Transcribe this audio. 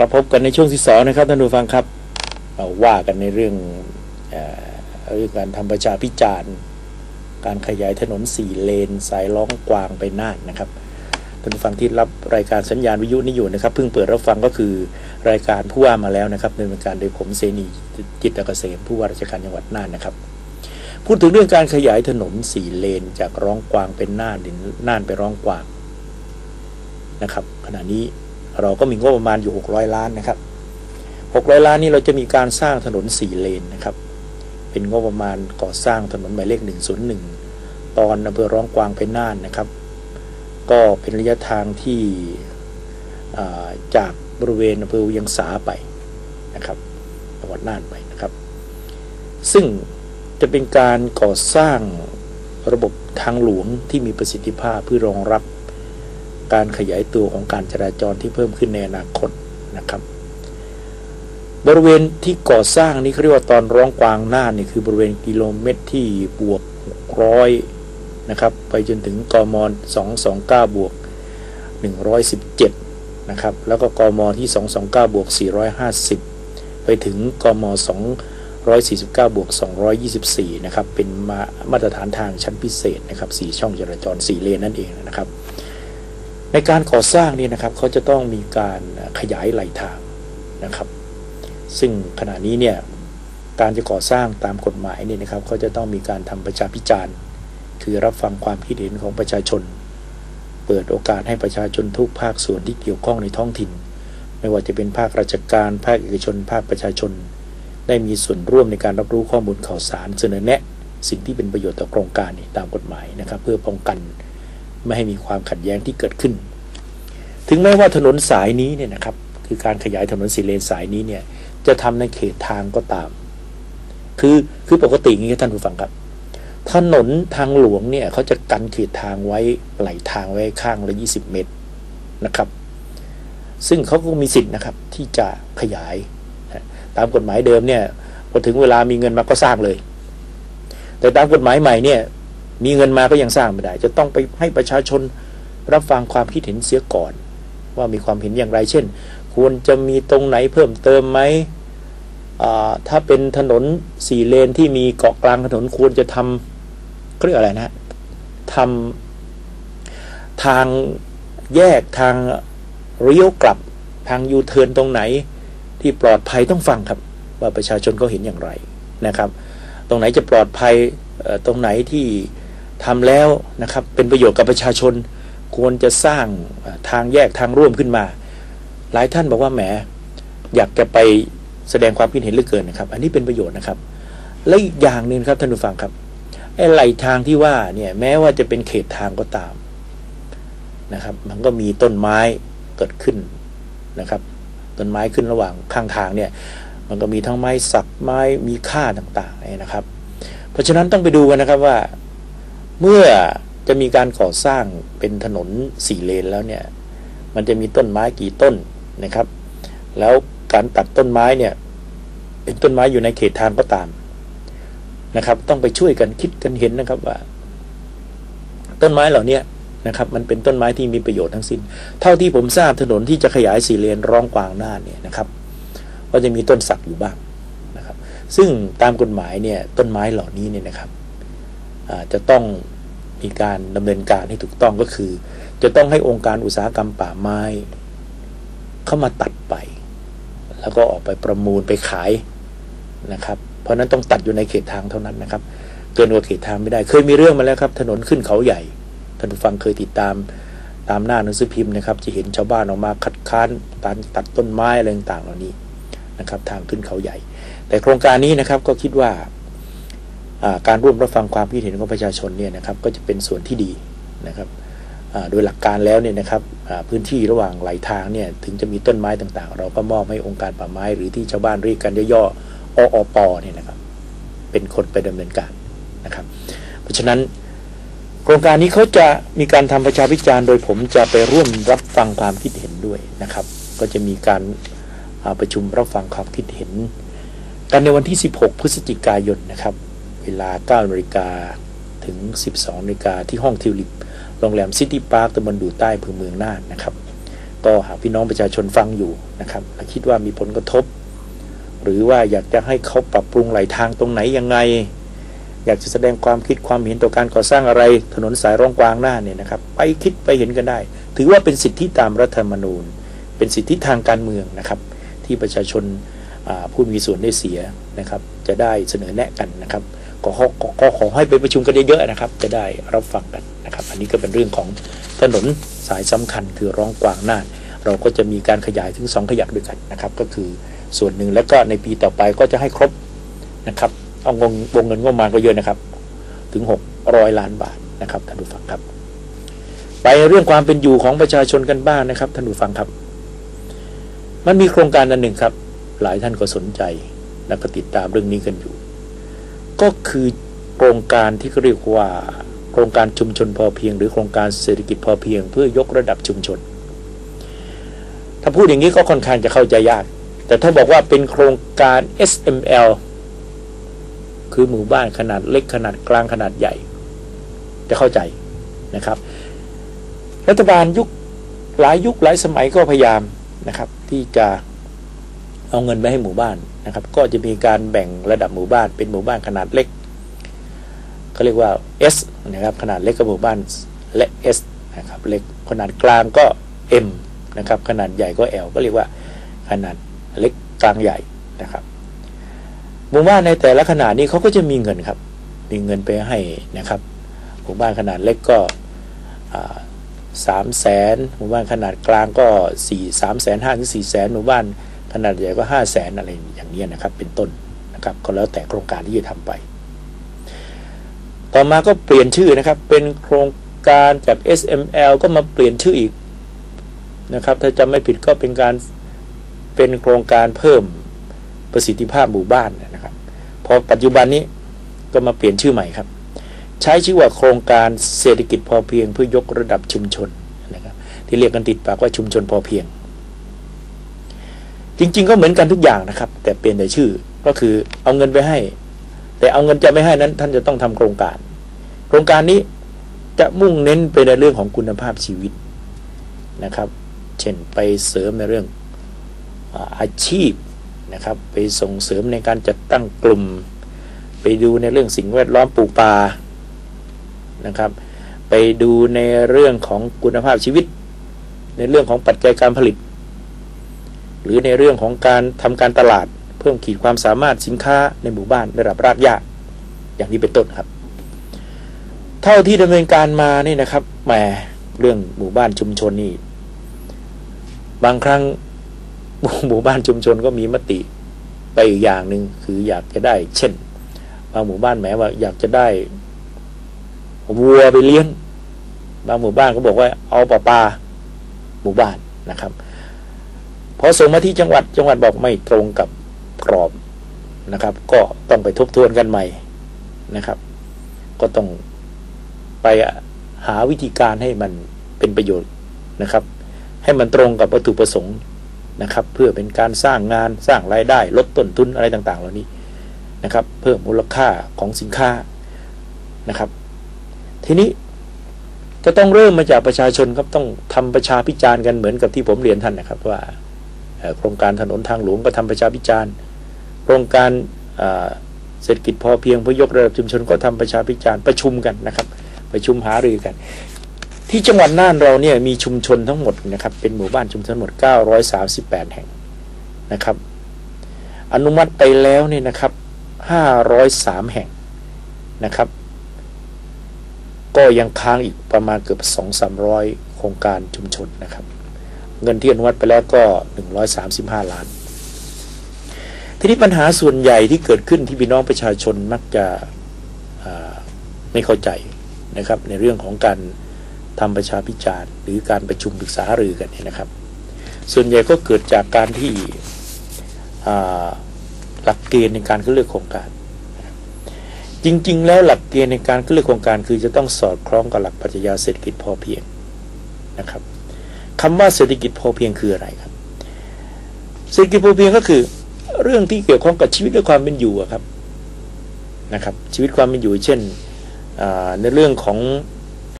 ครับพบกันในช่วงที่สองนะครับท่านผู้ฟังครับเราว่ากันในเรื่องเรื่องการทำประชาพิจารณ์ การขยายถนนสี่เลน สายล้องกวางไปน่านนะครับท่านผู้ฟังที่รับรายการสัญญาณวิทยุนี้อยู่นะครับเพิ่งเปิดรับฟังก็คือรายการผู้ว่ามาแล้วนะครับดำเนินการโดยผมเสนีจิตตเกษมผู้ว่าราชการจังหวัดน่านนะครับ พูดถึงเรื่องการขยายถนนสี่เลน จากร้องกวางเป็นน่านน่านไปร้องกวางนะครับ ขณะนี้ เราก็มีงบประมาณอยู่ 600 ล้านนะครับ 600 ล้านนี้เราจะมีการสร้างถนน 4 เลนนะครับ เป็นงบประมาณก่อสร้างถนนหมายเลข 101 ตอนอำเภอร้องกวางไปน่านนะครับ ก็เป็นระยะทางที่จากบริเวณอำเภอเวียงสาไปนะครับจังหวัดน่านไปนะครับ ซึ่งจะเป็นการก่อสร้างระบบทางหลวงที่มีประสิทธิภาพเพื่อรองรับ การขยายตัวของการจราจรที่เพิ่มขึ้นในอนาคตนะครับ บริเวณที่ก่อสร้างนี้เขาเรียกว่าตอนร้องกวางหน้านี่คือบริเวณกิโลเมตรที่บวกร้อยนะครับ ไปจนถึงกม229บวก117นะครับ แล้วก็กมที่229บวก450 ไปถึงกม249บวก224นะครับ เป็นมามาตรฐานทางชั้นพิเศษนะครับ4ช่องจราจร 4 เลนนั่นเองนะครับ ในการก่อสร้างนี่นะครับเขาจะต้องมีการขยายไหลทางนะครับ ซึ่งขณะนี้เนี่ยการจะก่อสร้างตามกฎหมายเนี่ยนะครับเขาจะต้องมีการทำประชาพิจารณ์ คือรับฟังความคิดเห็นของประชาชน เปิดโอกาสให้ประชาชนทุกภาคส่วนที่เกี่ยวข้องในท้องถิ่น ไม่ว่าจะเป็นภาคราชการ ภาคเอกชน ภาคประชาชน ได้มีส่วนร่วมในการรับรู้ข้อมูลข่าวสารเสนอแนะ สิ่งที่เป็นประโยชน์ต่อโครงการนี่ตามกฎหมายนะครับ เพื่อป้องกัน ไม่ให้มีความขัดแย้งที่เกิดขึ้น ถึงแม้ว่าถนนสายนี้เนี่ยนะครับคือการขยายถนนสีเลนสายนี้เนี่ยจะทำในเขตทางก็ตาม คือคือปกติอย่างนี้ท่านผู้ฟังครับ ถนนทางหลวงเนี่ยเขาจะกันเขตทางไว้ไหลทางไว้ข้างละยี่สิบเมตรนะครับ ซึ่งเขาก็มีสิทธิ์นะครับที่จะขยาย ตามกฎหมายเดิมเนี่ยพอถึงเวลามีเงินมาก็สร้างเลย แต่ตามกฎหมายใหม่เนี่ย มีเงินมาก็ยังสร้างไม่ได้ จะต้องไปให้ประชาชนรับฟังความคิดเห็นเสียก่อน ว่ามีความเห็นอย่างไร เช่น ควรจะมีตรงไหนเพิ่มเติมไหมถ้าเป็นถนนสี่เลนที่มีเกาะกลางถนนควรจะทำเรียกอะไรนะทำทางแยกทางเลี้ยวกลับทางยูเทิร์นตรงไหนที่ปลอดภัยต้องฟังครับ ว่าประชาชนเขาเห็นอย่างไรนะครับ ตรงไหนจะปลอดภัยตรงไหนที่ ทำแล้วนะครับเป็นประโยชน์กับประชาชน ควรจะสร้างทางแยกทางร่วมขึ้นมา หลายท่านบอกว่าแหมอยากจะไปแสดงความคิดเห็นเหลือเกินนะครับ อันนี้เป็นประโยชน์นะครับ และอีกอย่างหนึ่งครับท่านผู้ฟังครับไอ้ไหลทางที่ว่าเนี่ยแม้ว่าจะเป็นเขตทางก็ตามนะครับ มันก็มีต้นไม้เกิดขึ้นนะครับต้นไม้ขึ้นระหว่างข้างทางเนี่ย มันก็มีทั้งไม้สักไม้มีค่าต่างๆนะครับ เพราะฉะนั้นต้องไปดูกันนะครับว่า เมื่อจะมีการก่อสร้างเป็นถนนสี่เลนแล้วเนี่ย มันจะมีต้นไม้กี่ต้นนะครับ แล้วการตัดต้นไม้เนี่ย เป็นต้นไม้อยู่ในเขตทางก็ตามนะครับ ต้องไปช่วยกันคิดกันเห็นนะครับว่า ต้นไม้เหล่านี้นะครับ มันเป็นต้นไม้ที่มีประโยชน์ทั้งสิ้น เท่าที่ผมทราบถนนที่จะขยายสี่เลนร้องกวางหน้าเนี่ยนะครับ ก็จะมีต้นสักอยู่บ้างนะครับ ซึ่งตามกฎหมายเนี่ย ต้นไม้เหล่านี้เนี่ยนะครับ จะต้องมีการดำเนินการให้ถูกต้องก็คือ จะต้องให้องค์การอุตสาหกรรมป่าไม้ เข้ามาตัดไป แล้วก็ออกไปประมูลไปขายนะครับ เพราะนั้นต้องตัดอยู่ในเขตทางเท่านั้นนะครับ เกินกว่าเขตทางไม่ได้ เคยมีเรื่องมาแล้วครับ ถนนขึ้นเขาใหญ่ท่านผู้ฟังเคยติดตามตามหน้าหนังสือพิมพ์นะครับจะเห็นชาวบ้านออกมาคัดค้านการตัดต้นไม้อะไรต่างๆเหล่านี้นะครับ ทางขึ้นเขาใหญ่ แต่โครงการนี้นะครับก็คิดว่า การร่วมรับฟังความคิดเห็นของประชาชนเนี่ยนะครับก็จะเป็นส่วนที่ดีนะครับโดยหลักการแล้วเนี่ยนะครับพื้นที่ระหว่างไหลทางเนี่ยถึงจะมีต้นไม้ต่างๆ เราก็มอบให้องค์การป่าไม้หรือที่ชาวบ้านเรียกกันย่อๆออปเนี่ยนะครับเป็นคนไปดำเนินการนะครับ เพราะฉะนั้นโครงการนี้เขาจะมีการทำประชาพิจารณ์โดยผมจะไปร่วมรับฟังความคิดเห็นด้วยนะครับ ก็จะมีการประชุมรับฟังความคิดเห็น กันในวันที่ 16 พฤศจิกายนนะครับ เวลา9นาฬิกาถึง 12นาฬิกาที่ห้องทิวลิปโรงแรมซิตี้พาร์คตะบนดูใต้พื้นเมืองน่านนะครับก็ก็หากพี่น้องประชาชนฟังอยู่นะครับและคิดว่ามีผลกระทบ หรือว่าอยากจะให้เขาปรับปรุงไหลทางตรงไหนยังไง อยากจะแสดงความคิดความเห็นต่อการก่อสร้างอะไรถนนสายร่องกวางหน้าเนี่ยนะครับ ไปคิดไปเห็นกันได้ ถือว่าเป็นสิทธิตามรัฐธรรมนูญ เป็นสิทธิทางการเมืองนะครับ ที่ประชาชนผู้มีส่วนได้เสียนะครับ จะได้เสนอแนะกันนะครับ ก็ขอก็ขอให้ไปประชุมกันเยอะๆนะครับ จะได้รับฟังกันนะครับ อันนี้ก็เป็นเรื่องของถนนสายสำคัญคือร้องกวางน่านเราก็จะมีการขยายถึง 2 ขยักด้วยกันนะครับ ก็คือส่วนหนึ่งแล้วก็ในปีต่อไปก็จะให้ครบนะครับ เอาวงวงเงินงบมาก็เยอะนะครับ ถึง 600 ล้านบาทนะครับท่านผู้ฟังครับ ไปเรื่องความเป็นอยู่ของประชาชนกันบ้างนะครับท่านผู้ฟังครับ มันมีโครงการอันหนึ่งครับ หลายท่านก็สนใจและก็ติดตามเรื่องนี้กันอยู่ ก็คือโครงการที่เขาเรียกว่า โครงการชุมชนพอเพียง หรือโครงการเศรษฐกิจพอเพียง เพื่อยกระดับชุมชน ถ้าพูดอย่างนี้ก็ค่อนข้างจะเข้าใจยาก แต่ถ้าบอกว่าเป็นโครงการ SML คือหมู่บ้านขนาดเล็กขนาดกลางขนาดใหญ่ จะเข้าใจนะครับ รัฐบาลยุคหลายยุคหลายสมัยก็พยายามนะครับ ที่จะ เอาเงินไปให้หมู่บ้านนะครับ ก็จะมีการแบ่งระดับหมู่บ้านเป็นหมู่บ้านขนาดเล็กเขาเรียกว่า S นะครับขนาดเล็กก็หมู่บ้านและ S นะครับเล็กขนาดกลางก็ M นะครับขนาดใหญ่ก็ L ก็เรียกว่าขนาดเล็กกลางใหญ่นะครับหมู่บ้านในแต่ละขนาดนี้เขาก็จะมีเงินครับ มีเงินไปให้นะครับ หมู่บ้านขนาดเล็กก็สามแสนหมู่บ้านขนาดกลางก็สี่สามแสนห้าถึงสี่แสนหมู่บ้าน ขนาดใหญ่ก็ห้าแสนอะไรอย่างนี้นะครับ เป็นต้นนะครับก็แล้วแต่โครงการที่จะทำไป ต่อมาก็เปลี่ยนชื่อนะครับ เป็นโครงการจาก SML ก็มาเปลี่ยนชื่ออีกนะครับ ถ้าจำไม่ผิดก็เป็นการเป็นโครงการเพิ่มประสิทธิภาพหมู่บ้านนะครับ พอปัจจุบันนี้ก็มาเปลี่ยนชื่อใหม่ครับ ใช้ชื่อว่าโครงการเศรษฐกิจพอเพียงเพื่อยกระดับชุมชนนะครับที่เรียกกันติดปากว่าชุมชนพอเพียง จริง ๆ ก็เหมือนกันทุกอย่างนะครับ แต่เปลี่ยนแต่ชื่อก็คือเอาเงินไปให้ แต่เอาเงินจะไม่ให้นั้น ท่านจะต้องทำโครงการ โครงการนี้จะมุ่งเน้นไปในเรื่องของคุณภาพชีวิตนะครับ เช่นไปเสริมในเรื่องอาชีพนะครับ ไปส่งเสริมในการจัดตั้งกลุ่ม ไปดูในเรื่องสิ่งแวดล้อมปลูกป่านะครับ ไปดูในเรื่องของคุณภาพชีวิต ในเรื่องของปัจจัยการผลิต หรือในเรื่องของการทำการตลาด เพิ่มขีดความสามารถสินค้าในหมู่บ้านระดับรากหญ้าอย่างนี้เป็นต้นครับ เท่าที่ดำเนินการมานี่นะครับแหมเรื่องหมู่บ้านชุมชนนี่บางครั้งหมู่บ้านชุมชนก็มีมติไปอีกอย่างหนึ่งคืออยากจะได้ เช่นบางหมู่บ้านแม้ว่าอยากจะได้วัวไปเลี้ยง บางหมู่บ้านก็บอกว่าเอาปลาปลาหมู่บ้านนะครับ อส่งมาที่จังหวัดจังหวัดบอกไม่ตรงกับกรอบนะครับ ก็ต้องไปทบทวนกันใหม่นะครับ ก็ต้องไปหาวิธีการให้มันเป็นประโยชน์นะครับ ให้มันตรงกับวัตถุประสงค์นะครับ เพื่อเป็นการสร้างงานสร้างรายได้ ลดต้นทุนอะไรต่าง ๆ เหล่านี้นะครับ เพิ่มมูลค่าของสินค้านะครับ ทีนี้จะต้องเริ่มมาจากประชาชนครับต้องทำประชาพิจารณ์กันเหมือนกับที่ผมเรียนท่านนะครับว่า โครงการถนนทางหลวงก็ทำประชาพิจารณ์ โครงการเศรษฐกิจพอเพียงเพื่อยกระดับชุมชนก็ทำประชาพิจารณ์ประชุมกันนะครับ ประชุมหารือกัน ที่จังหวัดน่านเราเนี่ยมีชุมชนทั้งหมดนะครับเป็นหมู่บ้านชุมชนทั้งหมด 938 แห่งนะครับ อนุมัติไปแล้วเนี่ยนะครับ 503 แห่งนะครับ ก็ยังค้างอีกประมาณเกือบ 2-300 โครงการชุมชนนะครับ เงินที่อนุมัติไปแล้วก็ 135 ล้าน ทีนี้ปัญหาส่วนใหญ่ที่เกิดขึ้นที่พี่น้องประชาชนมักจะไม่เข้าใจนะครับ ในเรื่องของการทำประชาพิจารณ์หรือการประชุมปรึกษาหรือกันนี่นะครับ ส่วนใหญ่ก็เกิดจากการที่หลักเกณฑ์ในการขึ้นเลือกโครงการ จริง ๆ แล้วหลักเกณฑ์ในการขึ้นเลือกโครงการ คือจะต้องสอดคล้องกับหลักปรัชญาเศรษฐกิจพอเพียงนะครับ คำว่าเศรษฐกิจพอเพียงคืออะไรครับ เศรษฐกิจพอเพียงก็คือ เรื่องที่เกี่ยวข้องกับชีวิตและความเป็นอยู่ครับนะครับ ชีวิตความเป็นอยู่เช่นในเรื่องของ